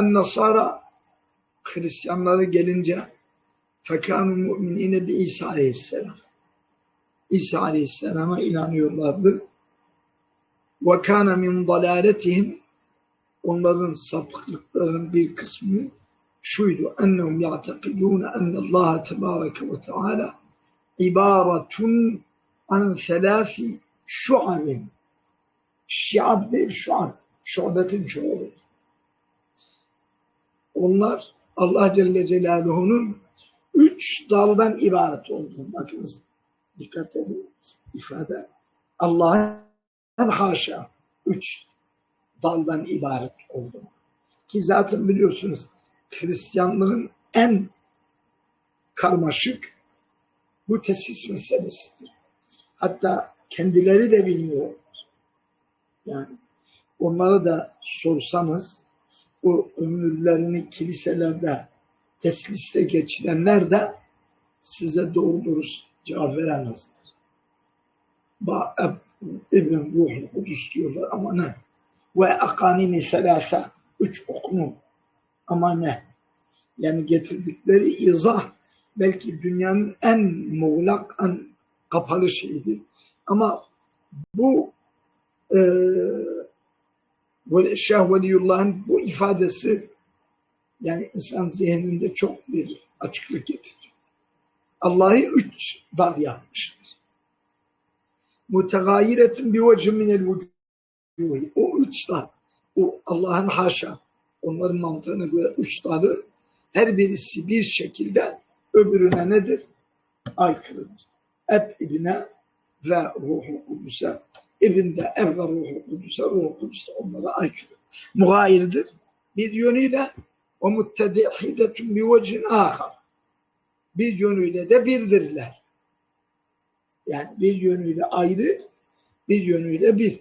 Nasara Hristiyanları gelince fekânû mu'minîne bi İsa aleyhisselam. İsa aleyhisselama inanıyorlardı. Ve kâne min dalâletihim onların sapıklıklarının bir kısmı şuydu. Ennehum ya'tekidûne ennallâhe tebâreke ve teâlâ ibaretun an selâfi şu'abin. Şiab değil şuab. Şubetin çoğulu. Onlar Allah Celle Celaluhu'nun üç daldan ibaret olduğunu. Bakınız dikkat edin ifade. Allah'ın haşa üç daldan ibaret olduğunu. Ki zaten biliyorsunuz Hristiyanlığın en karmaşık bu tesis meselesidir. Hatta kendileri de bilmiyorlar. Yani onlara da sorsanız o ömürlerini kiliselerde tesliste geçirenler de size doğru dürüst cevap veremezler. Ba İbn Ruhul Kudüs diyorlar ama ne? Ve akanini selasa üç okunu ama ne? Yani getirdikleri izah belki dünyanın en muğlak, en kapalı şeydi. Ama bu e, Şeyh Veliyullah'ın bu ifadesi yani insan zihninde çok bir açıklık getiriyor. Allah'ı üç dal yapmışlar. Mutegayiretin bir vecih minel vücuhi. O üç dal. O Allah'ın haşa. Onların mantığına göre üç dalı her birisi bir şekilde öbürüne nedir? Aykırıdır. Eb ibne ve ruhu kudüse. İbinde ev ve ruhu kudüse. Ruhu kudüse onlara aykırı. Muhayirdir. Bir yönüyle o muttedihidetun bi vecin ahar. Bir yönüyle de birdirler. Yani bir yönüyle ayrı, bir yönüyle bir.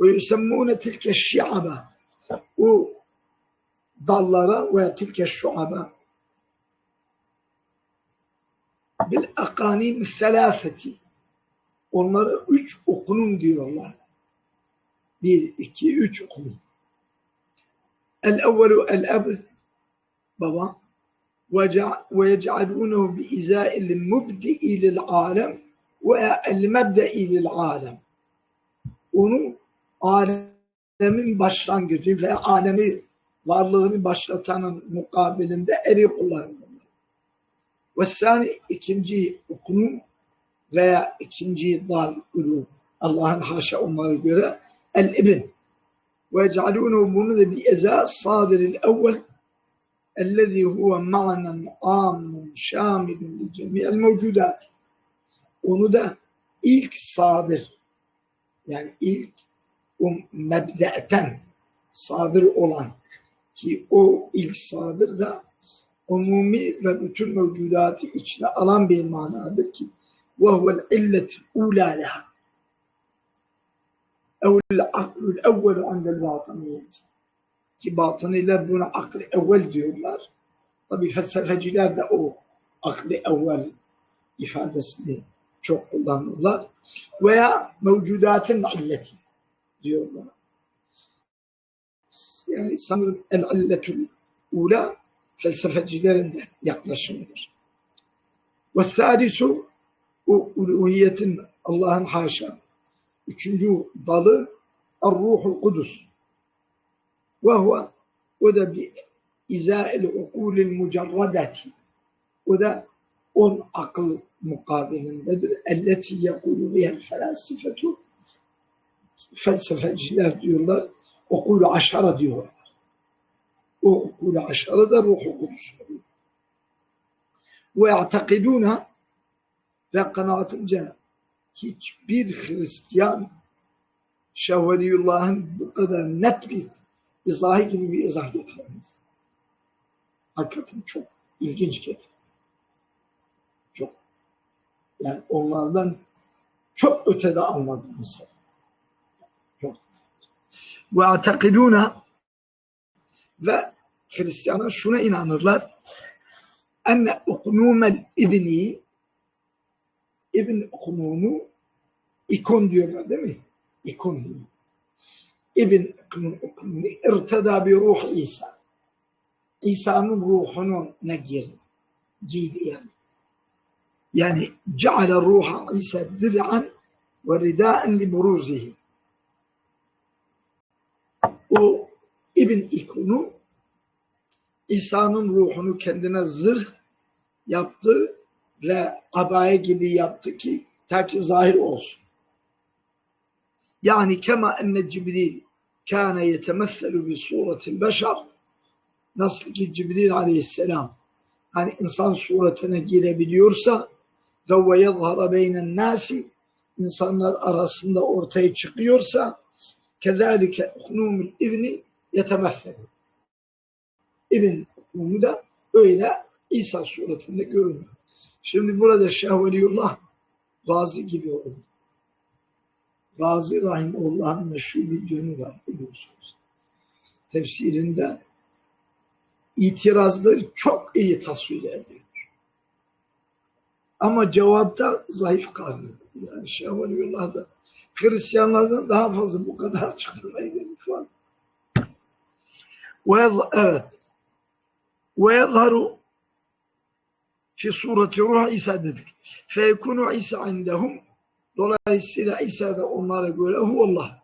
Ve yusemmûne tilke şiaba. O dallara ve tilke şuaba bil akanim selâfeti. Onlara üç okunun diyorlar. Bir, iki, üç okunun. El evvelu el eb baba ve yec'alunehu bi izâil mubdi'i lil alem ve el mebde'i lil alem. Onu alemin başlangıcı ve alemi varlığını başlatanın mukabilinde eri kullanılır. Ve sani ikinci okunun veya ikinci dal ulu Allah'ın haşa onlara göre el ibn ve cealûnehu bunu da bi eza sadiril evvel ellezî huve ma'nen âmmun şâmilun li cemiyel onu da ilk sadır yani ilk o mebde'ten sadır olan ki o ilk sadır da umumi ve bütün mevcudatı içine alan bir manadır ki وَهُوَ الْاِلَّةِ الْاُولَى لَهَا اَوْ الْعَقْلُ الْاَوَّلُ عَنْدَ الْبَاطَنِيَةِ ki batıniler buna aklı evvel diyorlar. Tabi felsefeciler de o aklı evvel ifadesini çok kullanırlar. Veya mevcudatın illeti diyorlar. Yani sanırım el-illetül ula felsefecilerin de yaklaşımıdır. Ve sadisu o uluhiyetin Allah'ın haşa. Üçüncü dalı Er-Ruhul Kudüs. Ve huve o da bir izâil ukulil mucarradati. O da on akıl mukabilindedir. Elleti yekulu bihel felasifetu. Felsefeciler diyorlar. Okulu aşara diyorlar. O okulu aşara da ruhu oluyor. Ve ya'takidûne ve kanaatimce hiçbir Hristiyan Şevveliyullah'ın bu kadar net bir izahı gibi bir izah getiremez. Hakikaten çok ilginç getir. Çok. Yani onlardan çok ötede anladım mesela. Çok. Ve atakiduna ve Hristiyanlar şuna inanırlar. Enne uknumel ibni İbn Kumun'u ikon diyorlar değil mi? İkon. İbn Kumun'u irtada bir ruh İsa. İsa'nın ruhunu ne girdi? Giydi yani. Yani ceale ruha İsa dir'an ve ridâen li buruzihi. O İbn İkunu İsa'nın ruhunu kendine zırh yaptı ve abaye gibi yaptı ki ta zahir olsun. Yani kema enne Cibril kâne yetemesselu bi suretil beşer nasıl ki Cibril aleyhisselam hani insan suretine girebiliyorsa ve ve yezhara beynen nasi insanlar arasında ortaya çıkıyorsa kezalike hunumul ibni yetemesselu İbn Ummu da öyle İsa suretinde görünüyor. Şimdi burada Şeyh Veliullah Razi gibi oldu. Razi Rahimullah'ın meşhur bir yönü var biliyorsunuz. Tefsirinde itirazları çok iyi tasvir ediyor. Ama cevapta zayıf kalıyor. Yani Şeyh Veliullah da Hristiyanlardan daha fazla bu kadar açıklamaya gerek var. Ve evet. Ve yezharu fi sureti ruh İsa dedik. Feyekunu İsa indehum Dolayısıyla İsa da onlara göre huvallah.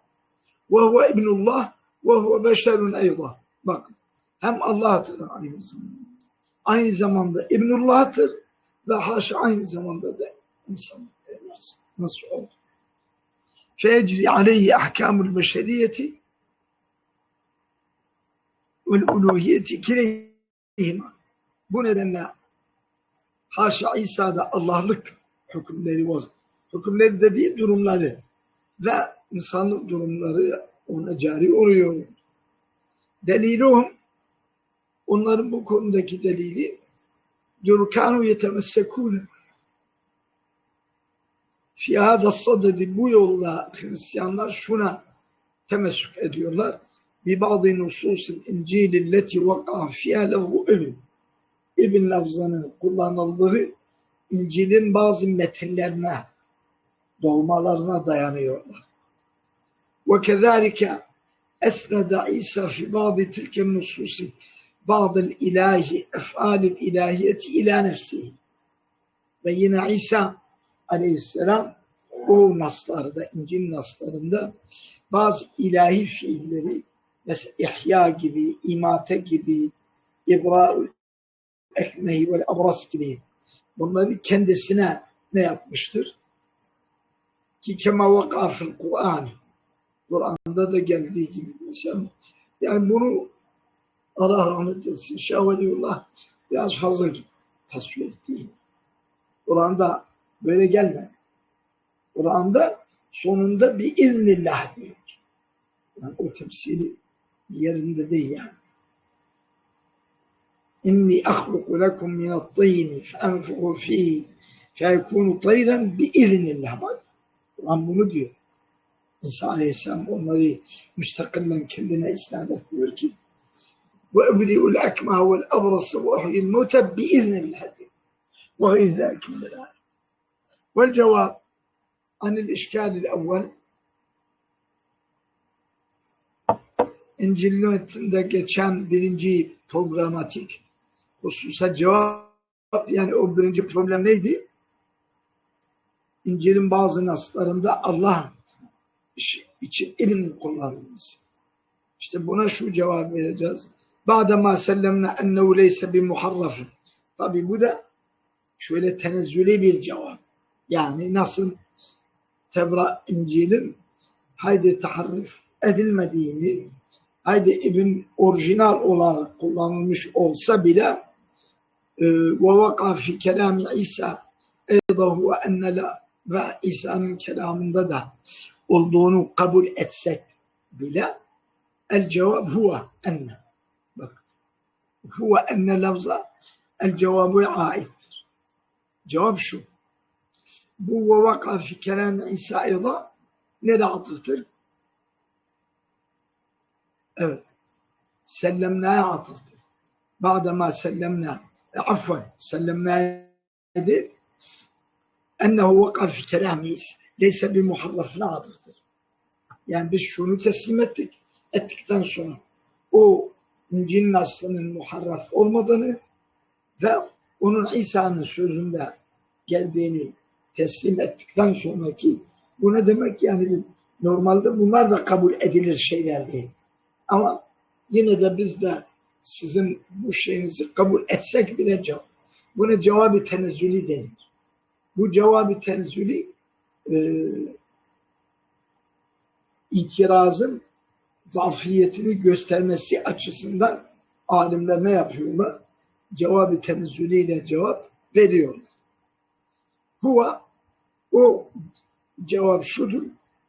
Ve huve ibnullah ve huve beşerun eyda. Bak hem Allah'tır aynı zamanda. Aynı zamanda İbnullah'tır ve haşa aynı zamanda da insan. Nasıl oldu? Fecri aleyhi ahkamul beşeriyeti vel uluhiyeti kileyhima. Bu nedenle haşa İsa'da Allah'lık hükümleri var. Hükümleri dediği durumları ve insanlık durumları ona cari oluyor. Deliluhum onların bu konudaki delili diyor kanu yetemessekûne fi hâda sadedi bu yolla Hristiyanlar şuna temessük ediyorlar. Bi bazı nususil İncil'i leti vaka fiyâ lehu ibn. İbn lafzının kullanıldığı İncil'in bazı metinlerine doğmalarına dayanıyorlar. Ve kezalike esnede İsa fi bazı tilke nususi bazı ilahi efalil ilahiyeti ila nefsihi. Ve yine İsa aleyhisselam o naslarda, İncil naslarında bazı ilahi fiilleri mesela ihya gibi, imate gibi, ibra'ül ekmehi ve abras gibi bunları kendisine ne yapmıştır? Ki kema vaka fil Kur'an. Kur'an'da da geldiği gibi mesela. Yani bunu Allah rahmet etsin. Şahvaliyullah biraz fazla tasvir etti. Kur'an'da böyle gelmedi. Kur'an'da sonunda bir iznillah diyor. Yani o tefsiri yerinde değil yani. İnni ahluku lekum minat-tîni fenfuhu fîhî feyekûnu tayran biiznillah. Bak Kur'an bunu diyor. İsa Aleyhisselam onları müstakillen kendine isnat etmiyor ki ve ebri'ul ekma vel abrasa ve uhyil mevte biiznillah diyor. Ve gayr zâkim vel cevap anil işkâlil evvel İncil metninde geçen birinci programatik hususa cevap yani o birinci problem neydi? İncil'in bazı naslarında Allah için ilim kullanılması. İşte buna şu cevap vereceğiz. Ba'dema sellemne ennehu leyse bi muharrafın. Tabi bu da şöyle tenezzüli bir cevap. Yani nasıl Tevra İncil'in haydi taharrif edilmediğini haydi ibn orijinal olarak kullanılmış olsa bile vaka fi kelami İsa huve enne la ve İsa'nın kelamında da olduğunu kabul etsek bile el cevap huve enne bak huve enne lafza el cevabı aittir cevap şu bu ve vaka fi kelam İsa'da nereye atıftır? Evet. Sellemna'ya atıftır. Ba'dema sellemna afvan sellemna'ya değil ennehu vaka fi kelami İsa leyse bir muharrafına atıftır. Yani biz şunu teslim ettik. Ettikten sonra o İncil'in aslının muharraf olmadığını ve onun İsa'nın sözünde geldiğini teslim ettikten sonraki bu ne demek yani normalde bunlar da kabul edilir şeyler değil. Ama yine de biz de sizin bu şeyinizi kabul etsek bile cevap. Buna cevabı tenezzülü denir. Bu cevabı tenezzülü e, itirazın zafiyetini göstermesi açısından alimler ne yapıyorlar? Cevabı tenezzülüyle cevap veriyorlar. Huwa o cevap şudur.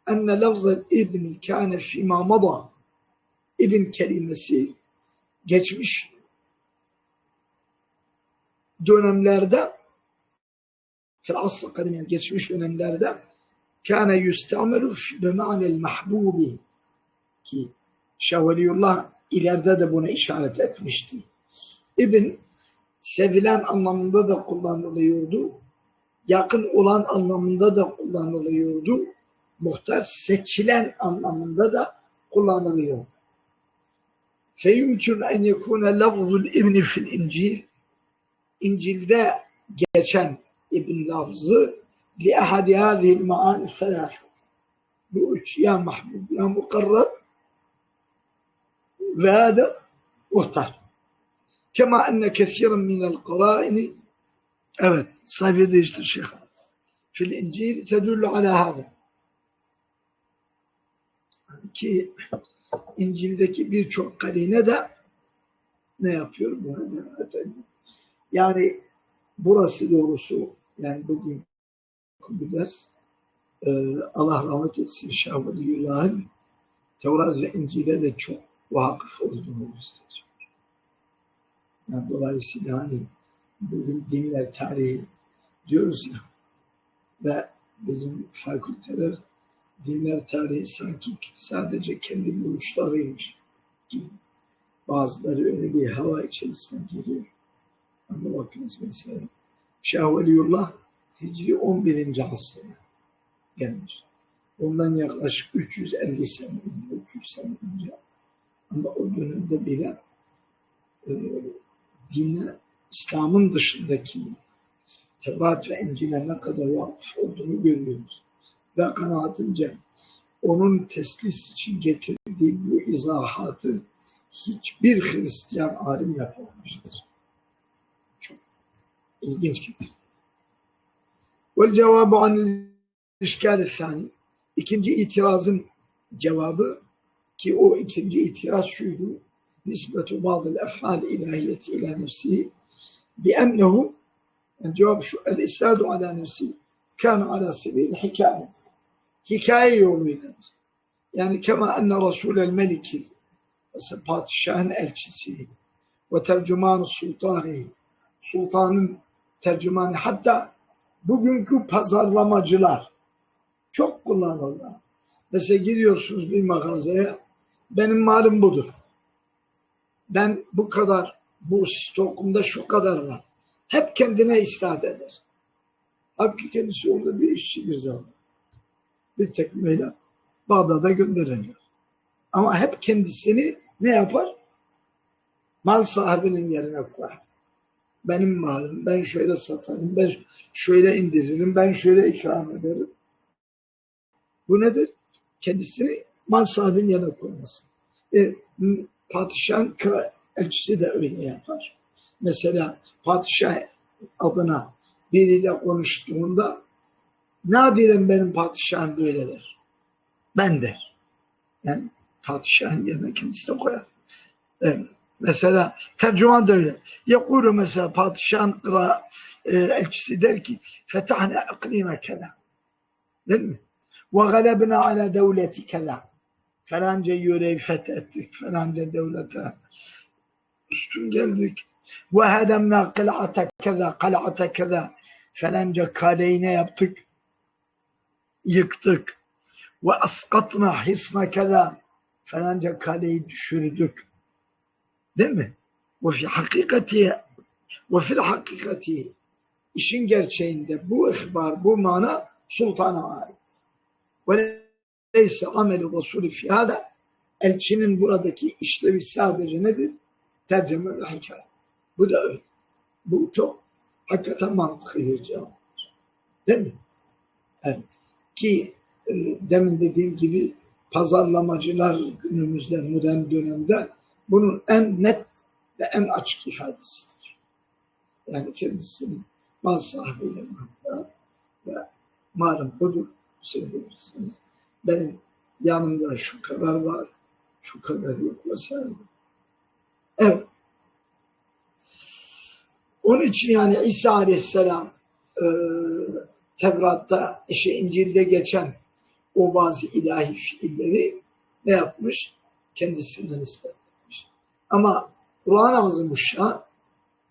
Enne lafzal ibni kâne fîmâ mada ibn kelimesi geçmiş dönemlerde fil asr kadim yani geçmiş dönemlerde kâne yustamelu bi ma'nel mahbubi ki Şahveliyullah ileride de buna işaret etmişti. İbn sevilen anlamında da kullanılıyordu. Yakın olan anlamında da kullanılıyordu. Muhtar seçilen anlamında da kullanılıyor. Feyumkün en yekune lafzul ibni fil incil İncil'de geçen ibn lafzı li ahadi maani thelâfet bu üç ya mahbub ya mukarrab ve hâda muhtar. Kema enne kethiren minel qarâini evet sayfayı değiştir şeyh. Fil İncil tedullu ala hâda. Ki İncil'deki birçok karine de ne yapıyor? Efendim. Yani burası doğrusu yani bugün bu ders e, Allah rahmet etsin Şah Veliyullah'ın Tevrat ve İncil'e de çok vakıf olduğunu gösteriyor. Yani dolayısıyla hani bugün dinler tarihi diyoruz ya ve bizim fakülteler dinler tarihi sanki sadece kendi buluşlarıymış gibi. Bazıları öyle bir hava içerisine giriyor. Ama bakınız mesela Şah Veliyullah Hicri 11. asrına gelmiş. Ondan yaklaşık 350 sene önce, 300 sene önce ama o dönemde bile e, dine, İslam'ın dışındaki Tevrat ve İncil'e ne kadar vakıf olduğunu görüyoruz. Ve kanaatimce onun teslis için getirdiği bu izahatı hiçbir Hristiyan alim yapamamıştır. Çok ilginç getir. Vel cevabı anil işgal sani. İtirazın cevabı ki o ikinci itiraz şuydu. Nisbetu bazı efal ilahiyeti ila nefsi bi ennehu yani cevap şu el isadu ala nefsi kan ala sebil hikayet. Hikaye yoluyladır. Yani kema enne Resulel Meliki mesela padişahın elçisi ve tercüman sultanı sultanın tercümanı hatta bugünkü pazarlamacılar çok kullanırlar. Mesela giriyorsunuz bir mağazaya benim malım budur. Ben bu kadar bu stokumda şu kadar var. Hep kendine istat eder. Halbuki kendisi orada bir işçidir zaten. Bir tekmeyle Bağdat'a gönderiliyor. Ama hep kendisini ne yapar? Mal sahibinin yerine koyar. Benim malım, ben şöyle satarım, ben şöyle indiririm, ben şöyle ikram ederim. Bu nedir? Kendisini mal sahibinin yerine koyması. E, padişahın elçisi de öyle yapar. Mesela padişah adına biriyle konuştuğunda nadiren benim padişahım böyle der. Ben der. Yani padişahın yerine kendisine koyar. Evet. Mesela tercüman da öyle. Yakuru mesela padişahın e, elçisi der ki fetahne iklime keda. Değil mi? Ve galebna ala devleti keda. Falanca yöreyi fethettik. Falanca devlete üstün geldik. Ve hedemna kıl'ate keda, kal'ate keda. Falanca kaleyi ne yaptık? Yıktık. Ve askatna hisna keda. Falanca kaleyi düşürdük. Değil mi? Ve fi hakikati ve fil hakikati işin gerçeğinde bu ihbar, bu mana sultana ait. Ve neyse ameli Resulü fi hada elçinin buradaki işlevi sadece nedir? tercüme ve hikaye. Bu da öyle. Bu çok hakikaten mantıklı bir cevaptır. Değil mi? Evet. Ki e, demin dediğim gibi pazarlamacılar günümüzde modern dönemde bunun en net ve en açık ifadesidir. Yani kendisinin sahabelerin hakkında ve malum budur söyleyebilirsiniz. Benim yanımda şu kadar var, şu kadar yok vesaire. Evet. Onun için yani İsa Aleyhisselam e, Tevrat'ta, işte İncil'de geçen o bazı ilahi fiilleri ne yapmış? Kendisine nispet etmiş. Ama Kur'an-ı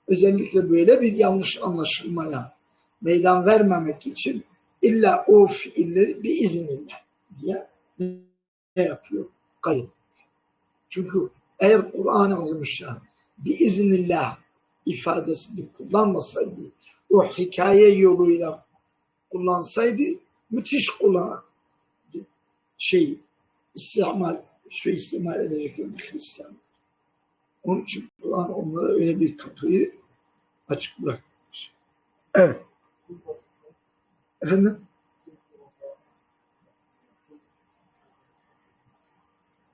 özellikle böyle bir yanlış anlaşılmaya meydan vermemek için illa o fiilleri bir iznillah diye ne yapıyor? Kayıt. Çünkü eğer Kur'an-ı bir iznillah ifadesini kullanmasaydı, o hikaye yoluyla kullansaydı müthiş kullanan şey istimal, şu istimal edeceklerdi Hristiyan. Onun için Kur'an onlara öyle bir kapıyı açık bırakmış. Evet. Efendim?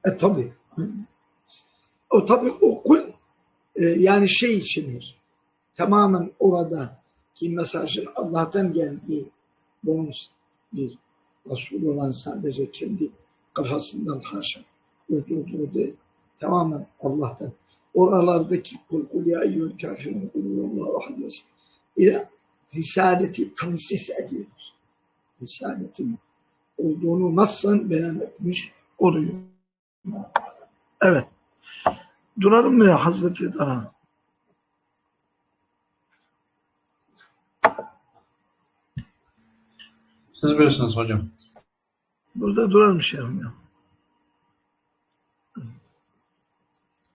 E tabi. O tabi o kul e, yani şey içindir. Tamamen orada ki mesajın Allah'tan geldiği bunun bir Resul olan sadece kendi kafasından haşa uydurduğu değil. Tamamen Allah'tan. Oralardaki kul kul ya eyyül kafirun kul Allahu ahad ile risaleti tansis ediyor. Risaletin olduğunu nasıl beyan etmiş oluyor. Evet. Duralım mı Hazreti Dana? Siz bilirsiniz hocam. Burada duralım şey ya.